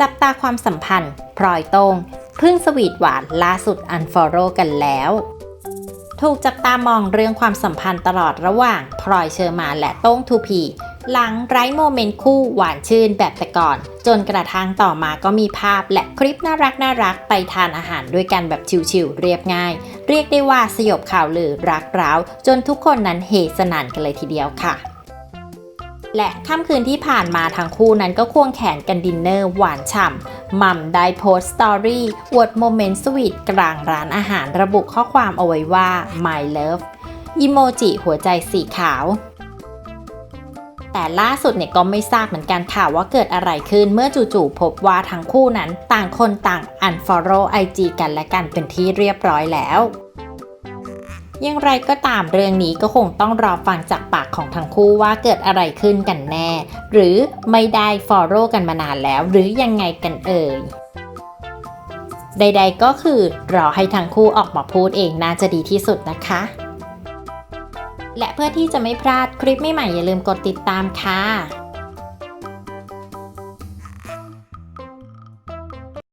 จับตาความสัมพันธ์ พลอยโตงพึ่งสวีทหวานล่าสุดอันฟอโรกันแล้ว ถูกจับตามองเรื่องความสัมพันธ์ตลอดระหว่างพลอยเชอร์มาและโต้งทูพี หลังไร้โมเมนต์คู่หวานชื่นแบบแต่ก่อน จนกระทั่งต่อมาก็มีภาพและคลิปน่ารักน่ารักไปทานอาหารด้วยกันแบบชิวๆเรียบง่าย เรียกได้ว่าสยบข่าวลือรักร้าว จนทุกคนนั้นเฮสนานกันเลยทีเดียวค่ะ และค่ำคืนที่ผ่านมาทั้งคู่นั้นก็ควงแขนกันดินเนอร์หวานฉ่ำมัมได้โพสต์สตอรี่อวดโมเมนต์สวีทกลางร้านอาหารระบุข้อความเอาไว้ว่า my love อีโมจิหัวใจสีขาว แต่ล่าสุดเนี่ยก็ไม่ทราบเหมือนกันค่ะว่าเกิดอะไรขึ้นเมื่อจู่ๆพบว่าทั้งคู่นั้นต่างคนต่าง unfollow IG กันและกันเป็นที่เรียบร้อยแล้ว อย่างไรก็ตามเรื่องนี้ก็คงต้องรอฟังจากปากของทั้งคู่ว่าเกิดอะไรขึ้นกันแน่ หรือไม่ได้ follow กันมานานแล้ว หรือยังไงกันเอ่ยใด ๆ ก็คือรอให้ทั้งคู่ออกมาพูดเองน่าจะดีที่สุดนะคะ และเพื่อที่จะไม่พลาดคลิปใหม่ๆอย่าลืมกดติดตามค่ะ